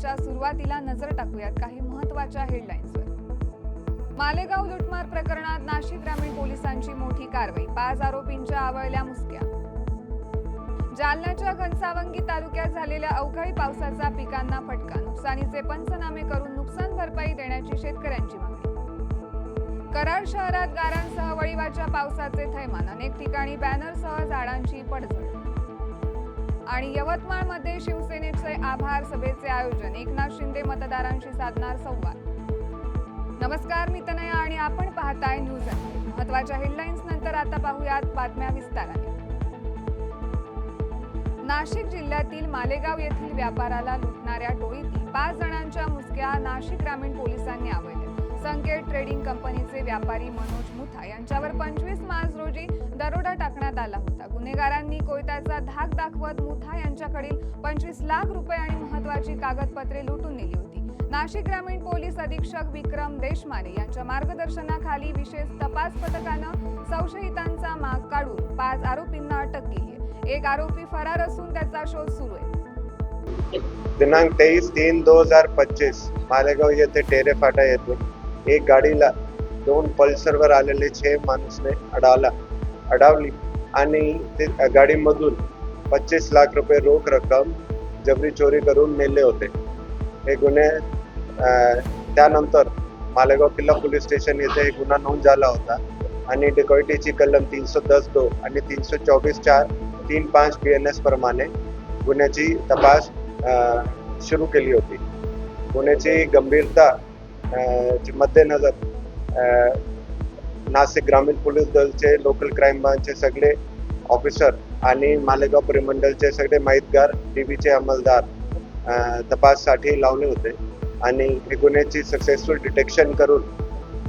बुलेटिनच्या सुरुवातीला नजर टाकूयात काही महत्त्वाच्या हेडलाईन्सवर मालेगाव लुटमार प्रकरणात नाशिक ग्रामीण पोलिसांची मोठी कारवाई पाच आरोपींच्या आवळल्या मुसक्या. जालन्याच्या घनसावंगी तालुक्यात झालेल्या अवकाळी पावसाचा पिकांना फटका नुकसानीचे पंचनामे करून नुकसान भरपाई देण्याची शेतकऱ्यांची मागणी. कराड शहरात गारांसह वळीवाच्या पावसाचे थैमान अनेक ठिकाणी बॅनरसह झाडांची पडझड. आणि यवतमाळमध्ये शिवसेनेचे आभार सभेचे आयोजन. एकनाथ शिंदे मतदारांशी साधणार संवाद. नमस्कार मी तनया आणि आपण पाहताय न्यूज अँड महत्त्वाच्या हेडलाईन्स नंतर आता पाहूयात बातम्या विस्ताराने. नाशिक जिल्ह्यातील मालेगाव येथील व्यापाराला लुटणाऱ्या टोळीतील पाच जणांच्या मुसक्या नाशिक ग्रामीण पोलिसांनी आवडल्या संकेत ट्रेडिंग कंपनीचे व्यापारी मनोज मुथा यांच्यावर पंचवीस मार्च रोजी दरोडा टाकण्यात आला होता. गुन्हेगारांनी कोयत्याचा धाक दाखवत मुथा यांच्याकडील पंचवीस लाख रुपये आणि महत्वाची कागदपत्रे लुटून नेली होती. नाशिक ग्रामीण पोलीस अधीक्षक विक्रम देशमाने यांच्या मार्गदर्शनाखाली विशेष तपास पथकानं संशयितांचा माग काढून पाच आरोपींना अटक केली आहे. एक आरोपी फरार असून त्याचा शोध सुरू आहे. दिनांक तेवीस तीन दोन हजार पच्चीस मालेगाव येथे टेरे फाटा येथे एक गाडीला दोन पल्सरवर आलेले छे माणूसने अडावला. अडावली. आणि ते गाडीमधून पच्चीस लाख रुपये रोख रक्कम जबरी चोरी करून नेले होते. हे गुन्हे त्यानंतर मालेगाव किल्ला पोलीस स्टेशन येथे हे गुन्हा नोंद झाला होता. आणि डिकॉयटीची कलम तीनशे दस दो आणि तीनशे चोवीस चार तीन पाच बी एन एस प्रमाणे गुन्ह्याची तपास सुरू केली होती. गुन्ह्याची गंभीरता अ, मध्यनजर नाशिक ग्रामीण पोलीस दलचे लोकल क्राईम ब्रांचचे सगळे ऑफिसर आणि मालेगाव परिमंडलचे सगळे माहितगार टीव्हीचे अंमलदार तपाससाठी लावले होते. आणि हे गुन्ह्याची सक्सेसफुल डिटेक्शन करून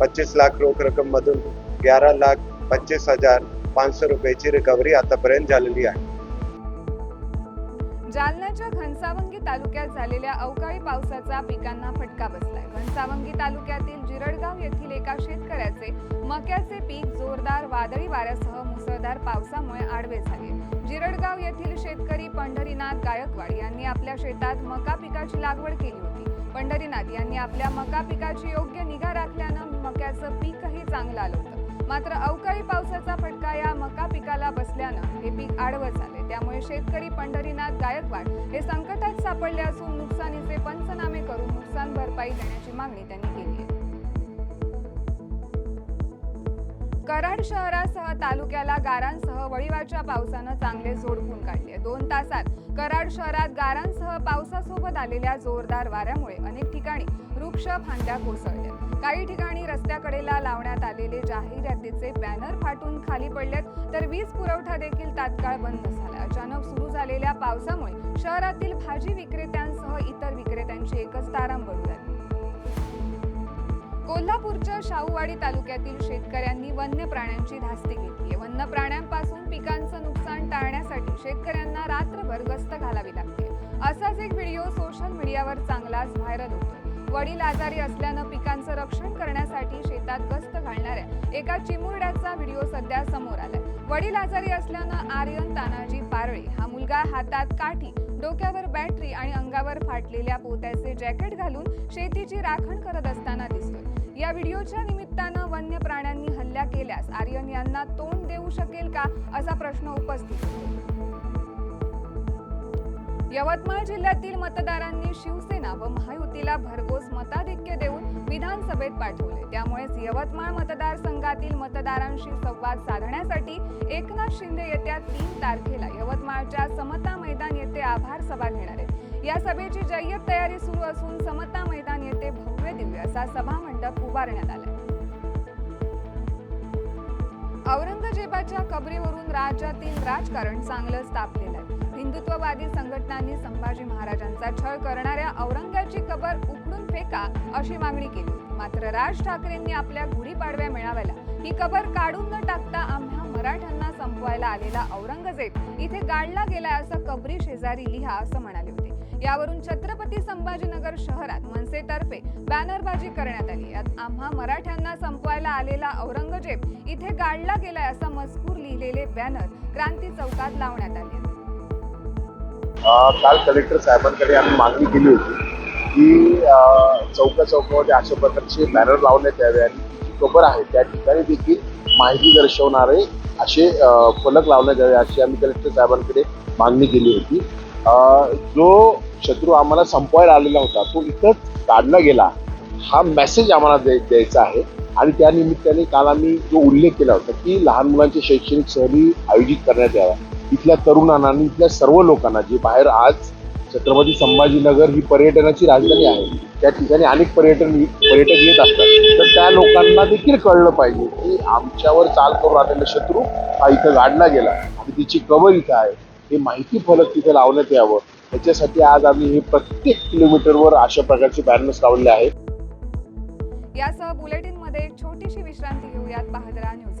पच्चीस लाख रोख रकममधून ग्यारा लाख पच्चीस हजार पाचशे रुपयाची रिकव्हरी आतापर्यंत झालेली आहे. जालन्याच्या घनसावंगी तालुक्यात झालेल्या अवकाळी पावसाचा पिकांना फटका बसलाय. घनसावंगी तालुक्यातील जिरडगाव येथील एका शेतकऱ्याचे मक्याचे पीक जोरदार वादळी वाऱ्यासह मुसळधार पावसामुळे आडवे झाले. जिरडगाव येथील शेतकरी पंढरीनाथ गायकवाड यांनी आपल्या शेतात मका पिकाची लागवड केली होती. पंढरीनाथ यांनी आपल्या मका पिकाची योग्य निगा राखल्यानं मक्याचं पीकही चांगलं आलं होतं. मात्र अवकाळी पावसाचा फटका या मका पिकाला बसल्यानं हे पीक आडवं झालं. त्यामुळे शेतकरी पंढरीनाथ गायकवाड हे संकटात सापडले असून नुकसानीचे पंचनामे करून नुकसान भरपाई देण्याची मागणी त्यांनी केली आहे. कराड शहरासह तालुक्याला गारांसह वळीवाच्या पावसानं चांगले झोडपून काढले. दोन तासात कराड शहरात गारांसह पावसासोबत आलेल्या जोरदार वाऱ्यामुळे अनेक ठिकाणी वृक्ष फांद्या कोसळल्या काही ठिकाणी रस्त्याकडेला लावण्यात आलेले जाहिरातीचे बॅनर फाटून खाली पडलेत तर वीज पुरवठा देखील तात्काळ बंद झाला. अचानक सुरू झालेल्या पावसामुळे शहरातील भाजी विक्रेत्यांसह इतर विक्रेत्यांची एकच तारांबळ झाली कोल्हापूरच्या शाहूवाडी तालुक्यातील शेतकऱ्यांनी वन्य प्राण्यांची धास्ती घेतली वन्य प्राण्यांपासून पिकांचं नुकसान टाळण्यासाठी शेतकऱ्यांना रात्रभर गस्त घालावी लागते. असाच एक व्हिडिओ सोशल मीडियावर चांगलाच व्हायरल होतो वडील आजारी असल्यानं पिकांचं रक्षण करण्यासाठी शेतात गस्त घालणाऱ्या एका चिमुरड्याचा व्हिडिओ सध्या समोर आलाय. वडील आजारी असल्यानं आर्यन तानाजी पारळे हा मुलगा हातात काठी डोक्यावर बॅटरी आणि अंगावर फाटलेल्या पोत्याचे जॅकेट घालून शेतीची राखण करत असताना दिसतोय. या व्हिडिओच्या निमित्तानं वन्य प्राण्यांनी हल्ला केल्यास आर्यन यांना तोंड देऊ शकेल का असा प्रश्न उपस्थित होतो. यवतमाळ जिल्ह्यातील मतदारांनी शिवसेना व महायुतीला भरघोस मताधिक्य देऊन विधानसभेत पाठवले. त्यामुळेच यवतमाळ मतदारसंघातील मतदारांशी संवाद साधण्यासाठी एकनाथ शिंदे येत्या तीन तारखेला यवतमाळच्या समता मैदान येथे आभार सभा घेणार आहेत. या सभेची जय्यत तयारी सुरू असून समता मैदान येथे भव्य दिव्य असा सभा मंडप उभारण्यात आला औरंगजेबाच्या कबरीवरून राज्यातील राजकारण चांगलंच तापलेलं आहे. हिंदुत्ववादी संघटनांनी संभाजी महाराजांचा छळ करणाऱ्या औरंगाची कबर उखडून फेका अशी मागणी केली. मात्र राज ठाकरेंनी आपल्या गुढीपाडव्या मेळाव्याला ही कबर काढून न टाकता आम्हा मराठ्यांना संपवायला आलेला औरंगजेब इथे गाडला गेलाय असं कबरी शेजारी लिहा असं म्हणाले होते. यावरून छत्रपती संभाजीनगर शहरात मनसेतर्फे बॅनरबाजी करण्यात आली. यात आम्हा मराठ्यांना संपवायला आलेला औरंगजेब इथे गाडला गेलाय असा मजकूर लिहिलेले बॅनर क्रांती चौकात लावण्यात आले. आहेत. काल कलेक्टर साहेबांकडे आम्ही मागणी केली होती की चौका चौकामध्ये अशा प्रकारचे बॅनर लावण्यात यावे आणि जी कबर आहे त्या ठिकाणी देखील माहिती दर्शवणारे असे फलक लावण्यात यावे अशी आम्ही कलेक्टर साहेबांकडे मागणी केली होती. जो शत्रू आम्हाला संपवायला आलेला होता तो इथंच काढला गेला. हा मेसेज आम्हाला द्यायचा आहे आणि त्यानिमित्ताने काल आम्ही जो उल्लेख केला होता की लहान मुलांची शैक्षणिक सहली आयोजित करण्यात याव्या इथल्या तरुणांना आणि इथल्या सर्व लोकांना जे बाहेर आज छत्रपती संभाजीनगर ही पर्यटनाची राजधानी आहे त्या ठिकाणी अनेक पर्यटन पर्यटक येत असतात. तर त्या लोकांना देखील कळलं पाहिजे की आमच्यावर चाल करून आलेला शत्रू हा इथं गाडला गेला आणि तिची कबर इथं आहे. हे माहिती फलक तिथे लावण्यात यावं. त्याच्यासाठी आज आम्ही हे प्रत्येक किलोमीटरवर अशा प्रकारचे बॅनर्स लावले आहेत. यासह बुलेटिनमध्ये एक छोटीशी विश्रांती घेऊयात. बहादरा न्यूज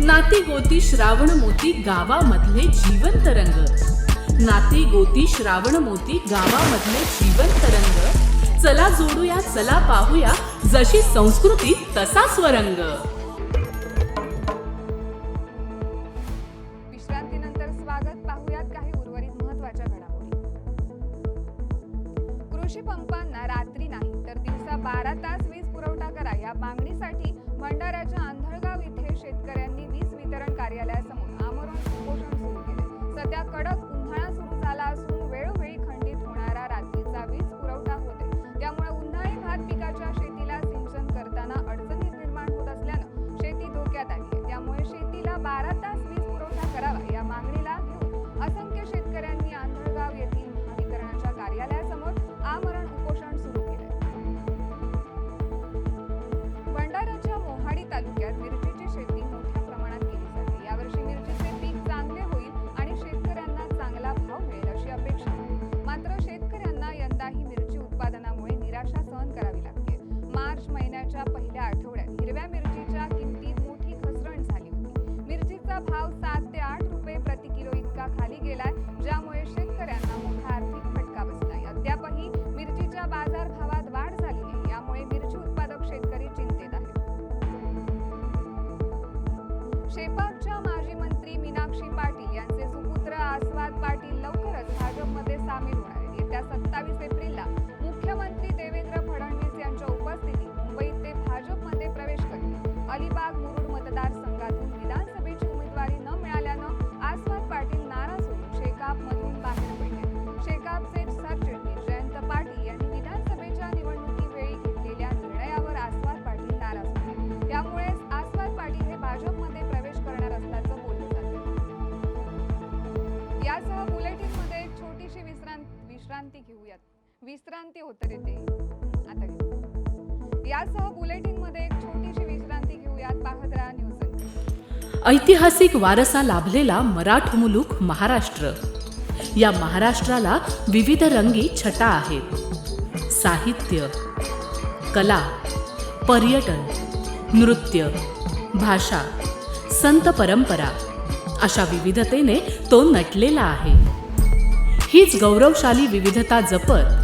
नाती गोती श्रावण मोती गावामधले जीवंत रंग. नाती गोती श्रावण मोती गावामधले जीवंत रंग. चला जोडूया चला पाहूया जशी संस्कृती तसा स्वरंग. विश्रांतीनंतर स्वागत पाहूयात काही उर्वरित महत्त्वाच्या घडामोडी. कृषी पंपांना रात्री नाही तर दिवसा बारा तास वीज पुरवठा करा या मागणीसाठी भंडाऱ्याच्या शेतकऱ्यांनी वीज वितरण कार्यालयासमोर आमरण उपोषण सुरू केले. सध्या कडक उन्हाळा सुरू भाव विश्रांती होत येते आता यासह बुलेटिनमध्ये एक छोटीशी विश्रांती घेऊयात पाहत राहा न्यूज ऐतिहासिक वारसा लाभलेला मराठ मुलूक महाराष्ट्र. या महाराष्ट्राला विविध रंगी छटा आहेत. साहित्य कला पर्यटन नृत्य भाषा संत परंपरा अशा विविधतेने तो नटलेला आहे. हीच गौरवशाली विविधता जपत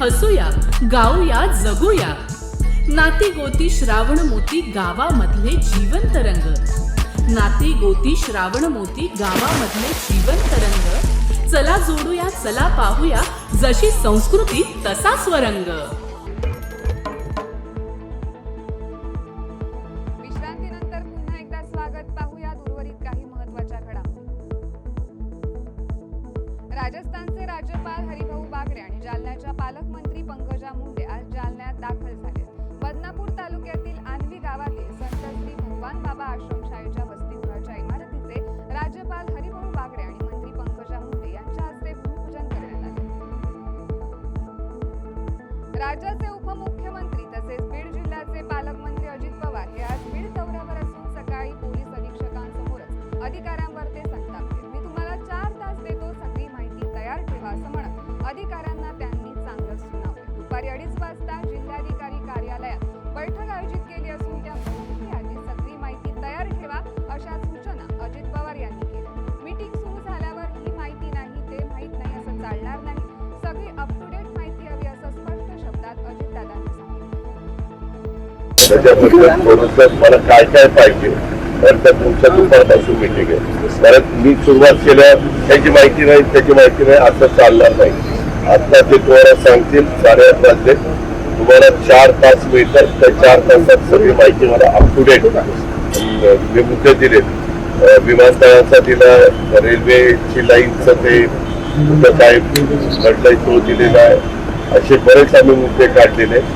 हसूया गाऊया जगूया. नाती गोती श्रावण मोती गावामधले जीवन तरंग नाती गोती श्रावण मोती गावामधले जीवन तरंग चला जोडूया चला पाहूया जशी संस्कृती तसा स्वरंग. विश्रांतीनंतर पुन्हा एकदा स्वागत पाहूया उर्वरित काही महत्त्वाच्या घडामोडी. राजस्थानचे राज्यपाल हरिभाऊ ठाकरे आणि जालन्याच्या पालकमंत्री चालणार नाही. सगळी अप टू डेट माहिती हवी असं स्पष्ट शब्दात अजितदादांनी सांगितलं. मला काय काय पाहिजे तर त्या तुमच्या दुपारपासून मिटिंग आहे कारण मी सुरुवात केल्यावर त्याची माहिती नाही त्याची माहिती नाही असं चालणार नाही. आता ते तुम्हाला सांगतील साडेआठ वाजले. तुम्हाला चार तास मिळतात त्या चार तासात सगळी माहिती मला अप टू डेट मी मुद्दे दिलेत. विमानतळाचा दिला रेल्वेची लाईनचं ते कुठं काय तो दिलेला आहे असे बरेच आम्ही मुद्दे काढलेले आहेत.